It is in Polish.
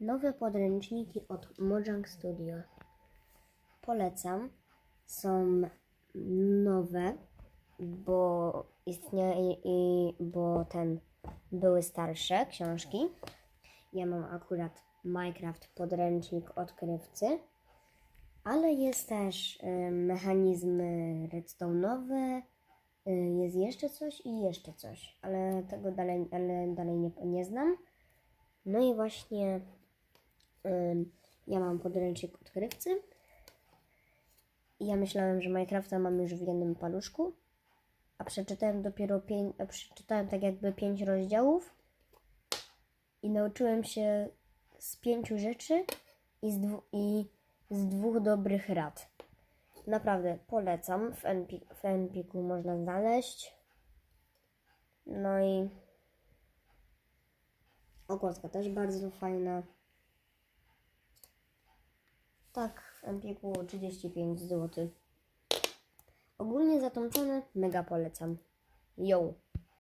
Nowe podręczniki od Mojang Studio. Polecam. Są nowe, bo istnieje i bo ten były starsze książki. Ja mam akurat Minecraft podręcznik odkrywcy, ale jest też y, mechanizmy redstone'owe, y, jest jeszcze coś i jeszcze coś, ale tego dalej, ale dalej nie, nie znam. No i właśnie ja mam podręcznik odkrywcy. Ja myślałem, że Minecrafta mam już w jednym paluszku, a przeczytałem dopiero pięć, a przeczytałem tak jakby pięć rozdziałów i nauczyłem się z pięciu rzeczy i z, dwu, i z dwóch dobrych rad. Naprawdę polecam. W, Enpi, w Empiku można znaleźć. No i okładka też bardzo fajna. Tak, w Empiku 35 zł. Ogólnie za tą cenę mega polecam. Yo!